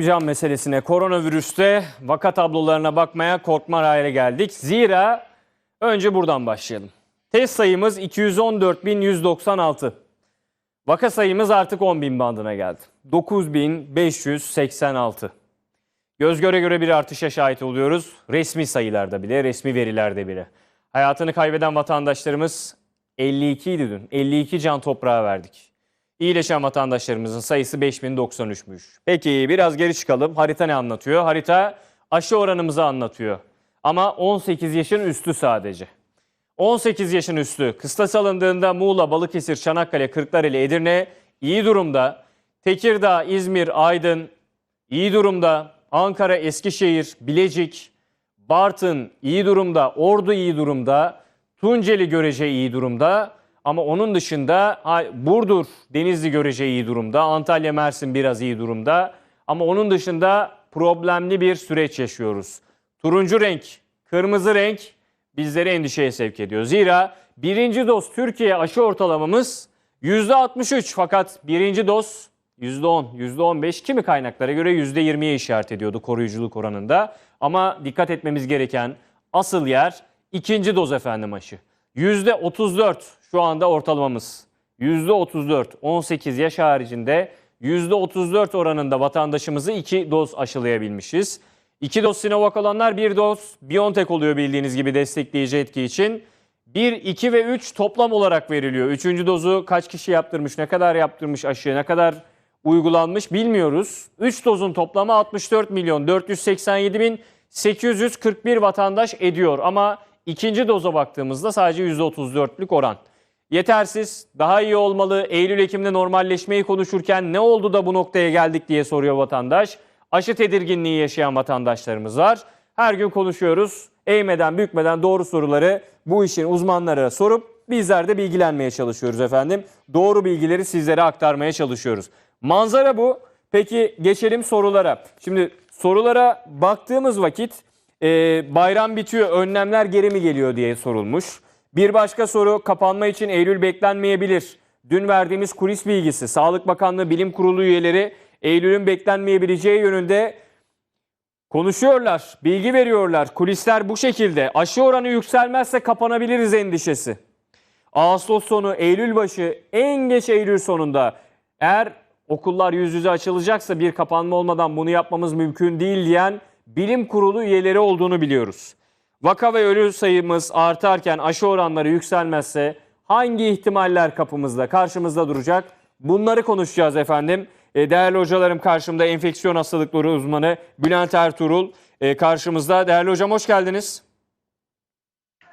Gelelim can meselesine. Koronavirüste vaka tablolarına bakmaya korkma hale geldik. Zira önce buradan başlayalım. Test sayımız 214.196. Vaka sayımız artık 10.000 bandına geldi. 9.586. Göz göre göre bir artışa şahit oluyoruz. Resmi sayılarda bile, resmi verilerde bile. Hayatını kaybeden vatandaşlarımız 52 idi dün. 52 can toprağa verdik. İyileşen vatandaşlarımızın sayısı 5093'müş. Peki biraz geri çıkalım. Harita ne anlatıyor? Harita aşı oranımızı anlatıyor. Ama 18 yaşın üstü sadece. 18 yaşın üstü kıstas alındığında Muğla, Balıkesir, Çanakkale, Kırklareli, Edirne iyi durumda. Tekirdağ, İzmir, Aydın iyi durumda. Ankara, Eskişehir, Bilecik, Bartın iyi durumda. Ordu iyi durumda. Tunceli görece iyi durumda. Ama onun dışında Burdur, Denizli görece iyi durumda. Antalya, Mersin biraz iyi durumda. Ama onun dışında problemli bir süreç yaşıyoruz. Turuncu renk, kırmızı renk bizleri endişeye sevk ediyor. Zira birinci doz Türkiye aşı ortalamamız %63 fakat birinci doz %10, %15 kimi kaynaklara göre %20'ye işaret ediyordu koruyuculuk oranında. Ama dikkat etmemiz gereken asıl yer ikinci doz efendim aşı. %34 şu anda ortalamamız. %34 18 yaş haricinde %34 oranında vatandaşımızı 2 doz aşılayabilmişiz. 2 doz Sinovac olanlar 1 doz BioNTech oluyor bildiğiniz gibi destekleyici etki için. 1, 2 ve 3 toplam olarak veriliyor. Üçüncü dozu kaç kişi yaptırmış, ne kadar yaptırmış aşı, ne kadar uygulanmış bilmiyoruz. 3 dozun toplamı 64 milyon 487 bin 841 vatandaş ediyor. Ama ikinci doza baktığımızda sadece %34'lük oran. Yetersiz, daha iyi olmalı. Eylül-Ekim'de normalleşmeyi konuşurken ne oldu da bu noktaya geldik diye soruyor vatandaş. Aşı tedirginliği yaşayan vatandaşlarımız var. Her gün konuşuyoruz. Eğmeden bükmeden doğru soruları bu işin uzmanlara sorup bizler de bilgilenmeye çalışıyoruz efendim. Doğru bilgileri sizlere aktarmaya çalışıyoruz. Manzara bu. Peki geçelim sorulara. Şimdi sorulara baktığımız vakit e, bayram bitiyor önlemler geri mi geliyor diye sorulmuş. Bir başka soru kapanma için Eylül beklenmeyebilir. Dün verdiğimiz kulis bilgisi Sağlık Bakanlığı Bilim Kurulu üyeleri Eylül'ün beklenmeyebileceği yönünde konuşuyorlar, bilgi veriyorlar. Kulisler bu şekilde. Aşı oranı yükselmezse kapanabiliriz endişesi. Ağustos sonu, Eylül başı, en geç Eylül sonunda eğer okullar yüz yüze açılacaksa bir kapanma olmadan bunu yapmamız mümkün değil diyen bilim kurulu üyeleri olduğunu biliyoruz. Vaka ve ölü sayımız artarken aşı oranları yükselmezse hangi ihtimaller kapımızda, karşımızda duracak? Bunları konuşacağız efendim. E, Değerli hocalarım karşımda enfeksiyon hastalıkları uzmanı Bülent Ertuğrul e, karşımızda. Değerli hocam hoş geldiniz.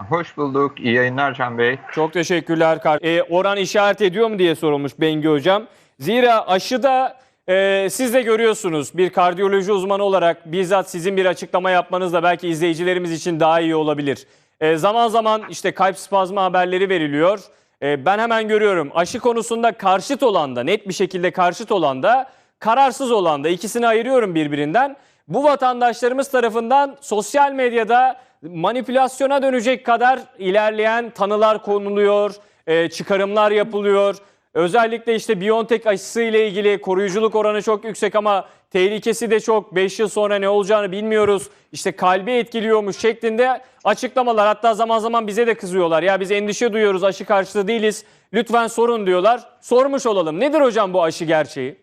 Hoş bulduk. İyi yayınlar Can Bey. Çok teşekkürler. E, oran işaret ediyor mu diye sorulmuş Bengi hocam. Zira aşıda e, siz de görüyorsunuz bir kardiyoloji uzmanı olarak bizzat sizin bir açıklama yapmanız da belki izleyicilerimiz için daha iyi olabilir. E, zaman zaman işte kalp spazmı haberleri veriliyor. E, ben hemen görüyorum aşı konusunda karşıt olan da net bir şekilde karşıt olan da kararsız olan da ikisini ayırıyorum birbirinden. Bu vatandaşlarımız tarafından sosyal medyada manipülasyona dönecek kadar ilerleyen tanılar konuluyor, e, çıkarımlar yapılıyor. Özellikle işte Biontech aşısı ile ilgili koruyuculuk oranı çok yüksek ama tehlikesi de çok. 5 yıl sonra ne olacağını bilmiyoruz. İşte kalbi etkiliyormuş şeklinde açıklamalar. Hatta zaman zaman bize de kızıyorlar. Ya biz endişe duyuyoruz aşı karşıtı değiliz. Lütfen sorun diyorlar. Sormuş olalım. Nedir hocam bu aşı gerçeği?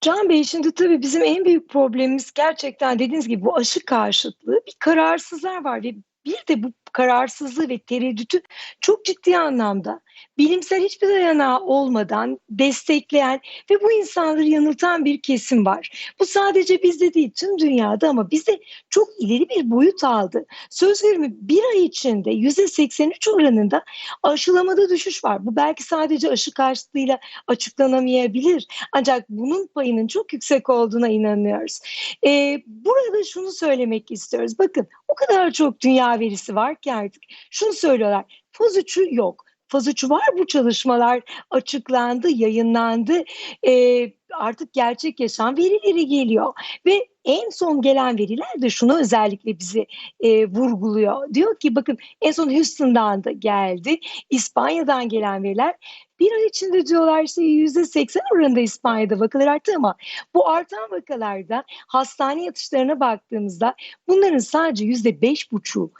Can Bey şimdi tabii bizim en büyük problemimiz gerçekten dediğiniz gibi bu aşı karşıtlığı bir kararsızlar var ve bir de bu kararsızlığı ve tereddütü çok ciddi anlamda bilimsel hiçbir dayanağı olmadan destekleyen ve bu insanları yanıltan bir kesim var. Bu sadece bizde değil tüm dünyada ama bizde çok ileri bir boyut aldı. Söz verimi bir ay içinde %83 oranında aşılamada düşüş var. Bu belki sadece aşı karşıtlığıyla açıklanamayabilir. Ancak bunun payının çok yüksek olduğuna inanıyoruz. Ee, burada şunu söylemek istiyoruz. Bakın o kadar çok dünya verisi var ki artık. Şunu söylüyorlar. Faz 3'ü yok. faz 3'ü var bu çalışmalar açıklandı, yayınlandı. Ee, artık gerçek yaşam verileri geliyor ve en son gelen veriler de şunu özellikle bizi e, vurguluyor. Diyor ki bakın en son Houston'dan da geldi. İspanya'dan gelen veriler bir ay içinde diyorlar işte %80 oranında İspanya'da vakalar arttı ama bu artan vakalarda hastane yatışlarına baktığımızda bunların sadece %5,5'u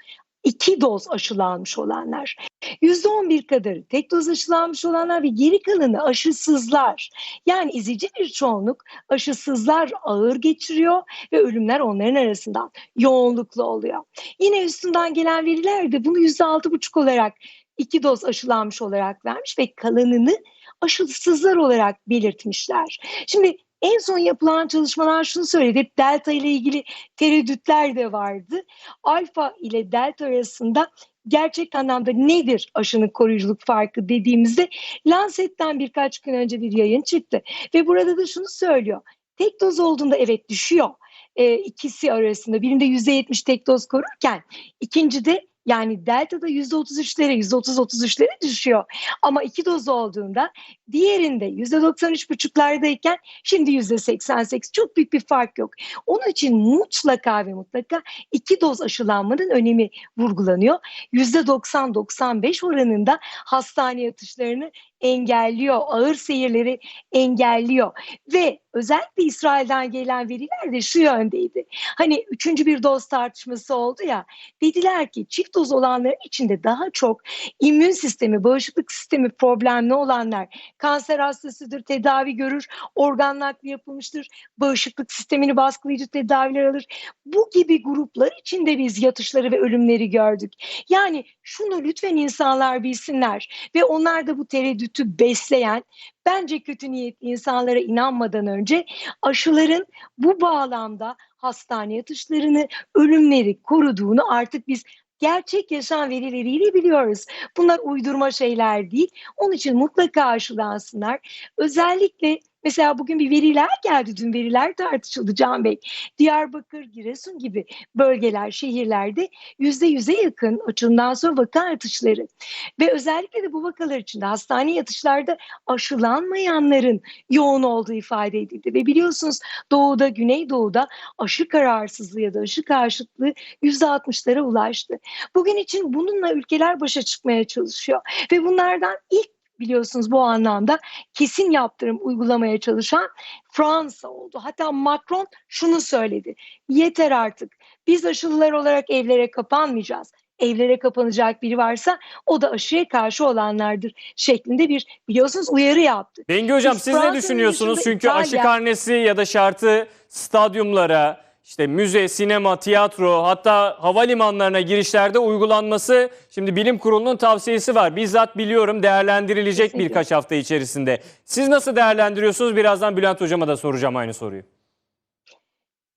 iki doz aşılanmış olanlar. %11 kadarı tek doz aşılanmış olanlar ve geri kalanı aşısızlar. Yani izleyici bir çoğunluk aşısızlar ağır geçiriyor ve ölümler onların arasından yoğunluklu oluyor. Yine üstünden gelen veriler de bunu %6,5 olarak iki doz aşılanmış olarak vermiş ve kalanını aşısızlar olarak belirtmişler. Şimdi en son yapılan çalışmalar şunu söyledi. Delta ile ilgili tereddütler de vardı. Alfa ile delta arasında gerçek anlamda nedir aşının koruyuculuk farkı dediğimizde Lancet'ten birkaç gün önce bir yayın çıktı. Ve burada da şunu söylüyor. Tek doz olduğunda evet düşüyor. E, ikisi arasında birinde %70 tek doz korurken ikincide yani delta'da %33'lere %30-33'lere düşüyor. Ama iki doz olduğunda diğerinde %93,5'lardayken şimdi %88 çok büyük bir fark yok. Onun için mutlaka ve mutlaka iki doz aşılanmanın önemi vurgulanıyor. %90-95 oranında hastane yatışlarını engelliyor, ağır seyirleri engelliyor ve özellikle İsrail'den gelen veriler de şu yöndeydi. Hani üçüncü bir doz tartışması oldu ya, dediler ki çift doz olanların içinde daha çok immün sistemi, bağışıklık sistemi problemli olanlar, kanser hastasıdır, tedavi görür, organ nakli yapılmıştır, bağışıklık sistemini baskılayıcı tedaviler alır. Bu gibi gruplar içinde biz yatışları ve ölümleri gördük. Yani şunu lütfen insanlar bilsinler ve onlar da bu tereddütü besleyen bence kötü niyetli insanlara inanmadan önce aşıların bu bağlamda hastane yatışlarını, ölümleri koruduğunu artık biz gerçek yaşam verileriyle biliyoruz. Bunlar uydurma şeyler değil. Onun için mutlaka aşılansınlar. Özellikle Mesela bugün bir veriler geldi, dün veriler tartışıldı Can Bey. Diyarbakır, Giresun gibi bölgeler, şehirlerde yüzde yüze yakın açılımdan sonra vaka artışları. Ve özellikle de bu vakalar içinde hastane yatışlarda aşılanmayanların yoğun olduğu ifade edildi. Ve biliyorsunuz doğuda, güneydoğuda aşı kararsızlığı ya da aşı karşıtlığı yüzde altmışlara ulaştı. Bugün için bununla ülkeler başa çıkmaya çalışıyor. Ve bunlardan ilk biliyorsunuz bu anlamda kesin yaptırım uygulamaya çalışan Fransa oldu. Hatta Macron şunu söyledi. Yeter artık. Biz aşılılar olarak evlere kapanmayacağız. Evlere kapanacak biri varsa o da aşıya karşı olanlardır şeklinde bir biliyorsunuz uyarı yaptı. Bengi Hocam Biz siz ne Fransa'nın düşünüyorsunuz? dışında Çünkü aşı İtalya- karnesi ya da şartı stadyumlara, işte müze, sinema, tiyatro hatta havalimanlarına girişlerde uygulanması şimdi bilim kurulunun tavsiyesi var. Bizzat biliyorum değerlendirilecek Kesinlikle. birkaç hafta içerisinde. Siz nasıl değerlendiriyorsunuz? Birazdan Bülent Hocama da soracağım aynı soruyu.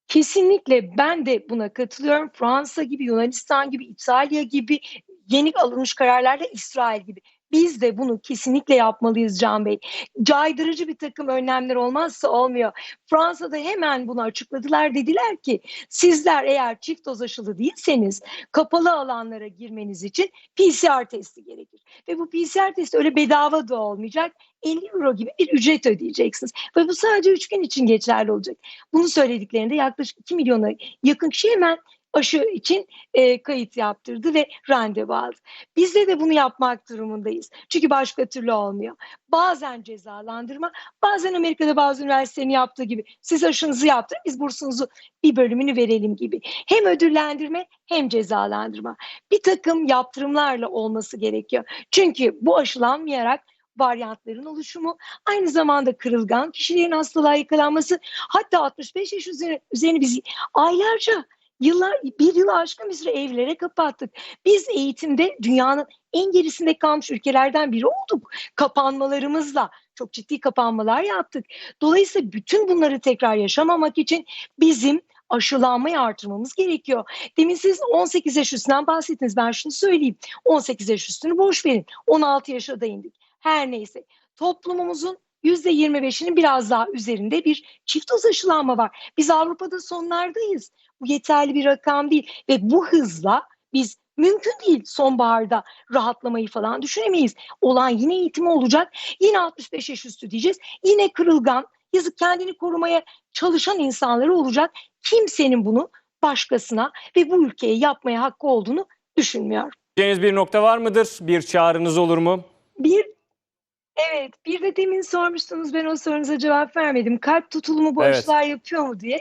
Kesinlikle ben de buna katılıyorum. Fransa gibi, Yunanistan gibi, İtalya gibi yeni alınmış kararlarla İsrail gibi. Biz de bunu kesinlikle yapmalıyız Can Bey. Caydırıcı bir takım önlemler olmazsa olmuyor. Fransa'da hemen bunu açıkladılar. Dediler ki sizler eğer çift doz aşılı değilseniz kapalı alanlara girmeniz için PCR testi gerekir. Ve bu PCR testi öyle bedava da olmayacak. 50 euro gibi bir ücret ödeyeceksiniz. Ve bu sadece 3 gün için geçerli olacak. Bunu söylediklerinde yaklaşık 2 milyona yakın kişi hemen aşı için e, kayıt yaptırdı ve randevu aldı. Bizde de bunu yapmak durumundayız. Çünkü başka türlü olmuyor. Bazen cezalandırma, bazen Amerika'da bazı üniversitelerin yaptığı gibi siz aşınızı yaptırın, biz bursunuzu bir bölümünü verelim gibi. Hem ödüllendirme hem cezalandırma. Bir takım yaptırımlarla olması gerekiyor. Çünkü bu aşılanmayarak varyantların oluşumu, aynı zamanda kırılgan kişilerin hastalığa yakalanması, hatta 65 yaş üzeri, üzerine biz aylarca Yıllar, bir yıl aşkın bir süre evlere kapattık. Biz eğitimde dünyanın en gerisinde kalmış ülkelerden biri olduk. Kapanmalarımızla çok ciddi kapanmalar yaptık. Dolayısıyla bütün bunları tekrar yaşamamak için bizim aşılanmayı artırmamız gerekiyor. Demin siz 18 yaş üstünden bahsettiniz. Ben şunu söyleyeyim. 18 yaş üstünü boş verin. 16 yaşa da indik. Her neyse. Toplumumuzun %25'inin biraz daha üzerinde bir çift doz aşılanma var. Biz Avrupa'da sonlardayız. Bu yeterli bir rakam değil ve bu hızla biz Mümkün değil sonbaharda rahatlamayı falan düşünemeyiz. Olan yine eğitim olacak. Yine 65 yaş üstü diyeceğiz. Yine kırılgan, yazık kendini korumaya çalışan insanları olacak. Kimsenin bunu başkasına ve bu ülkeye yapmaya hakkı olduğunu düşünmüyorum. Bir nokta var mıdır? Bir çağrınız olur mu? Bir Evet, bir de demin sormuştunuz ben o sorunuza cevap vermedim. Kalp tutulumu bu Evet. yapıyor mu diye.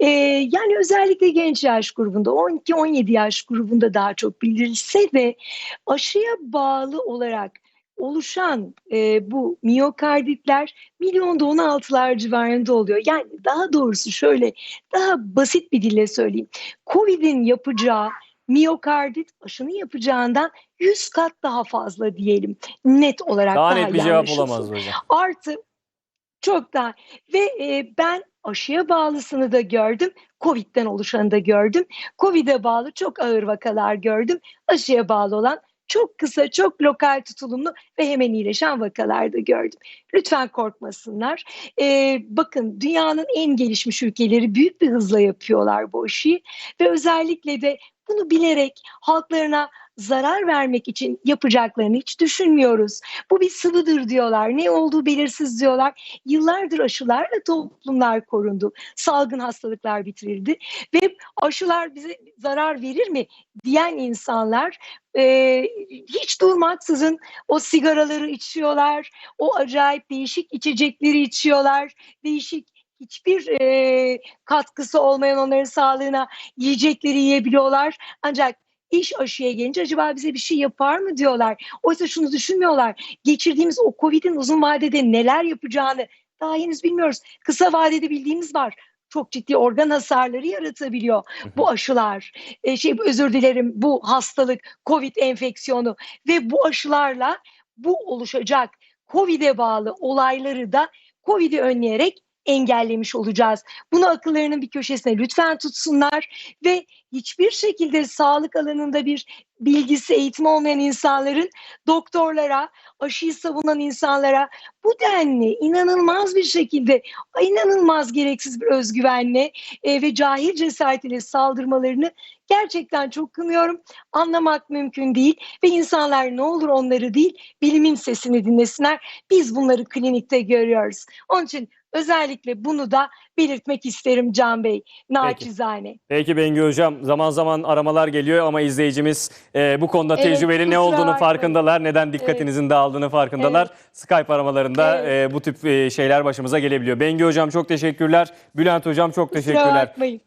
Ee, yani özellikle genç yaş grubunda, 12-17 yaş grubunda daha çok bildirilse de aşıya bağlı olarak oluşan e, bu miyokarditler milyonda 16'lar civarında oluyor. Yani daha doğrusu şöyle daha basit bir dille söyleyeyim. Covid'in yapacağı miyokardit aşının yapacağından 100 kat daha fazla diyelim. Net olarak Daha daha, net bir cevap olamaz hocam. Artı çok daha ve e, ben aşıya bağlısını da gördüm. Covid'den oluşanı da gördüm. Covid'e bağlı çok ağır vakalar gördüm. Aşıya bağlı olan çok kısa, çok lokal tutulumlu ve hemen iyileşen vakalar da gördüm. Lütfen korkmasınlar. E, bakın dünyanın en gelişmiş ülkeleri büyük bir hızla yapıyorlar bu aşıyı ve özellikle de bunu bilerek halklarına zarar vermek için yapacaklarını hiç düşünmüyoruz. Bu bir sıvıdır diyorlar. Ne olduğu belirsiz diyorlar. Yıllardır aşılarla toplumlar korundu. Salgın hastalıklar bitirildi. Ve aşılar bize zarar verir mi diyen insanlar e, hiç durmaksızın o sigaraları içiyorlar. O acayip değişik içecekleri içiyorlar. Değişik hiçbir e, katkısı olmayan onların sağlığına yiyecekleri yiyebiliyorlar. Ancak iş aşıya gelince acaba bize bir şey yapar mı diyorlar. Oysa şunu düşünmüyorlar. Geçirdiğimiz o Covid'in uzun vadede neler yapacağını daha henüz bilmiyoruz. Kısa vadede bildiğimiz var. Çok ciddi organ hasarları yaratabiliyor bu aşılar. E, şey özür dilerim bu hastalık Covid enfeksiyonu ve bu aşılarla bu oluşacak Covid'e bağlı olayları da Covid'i önleyerek engellemiş olacağız. Bunu akıllarının bir köşesine lütfen tutsunlar ve hiçbir şekilde sağlık alanında bir bilgisi, eğitimi olmayan insanların doktorlara, aşıyı savunan insanlara bu denli inanılmaz bir şekilde, inanılmaz gereksiz bir özgüvenle e, ve cahil cesaretiyle saldırmalarını gerçekten çok kınıyorum. Anlamak mümkün değil ve insanlar ne olur onları değil, bilimin sesini dinlesinler. Biz bunları klinikte görüyoruz. Onun için özellikle bunu da belirtmek isterim Can Bey, naçizane. Peki Bengü Hocam zaman zaman aramalar geliyor ama izleyicimiz e, bu konuda Evet, tecrübeli ne olduğunu bakmayın. farkındalar. Neden dikkatinizin dağıldığını farkındalar. Skype aramalarında Evet. e, bu tip e, şeyler başımıza gelebiliyor. Bengü Hocam çok teşekkürler. Bülent Hocam çok Kusura teşekkürler. bakmayın.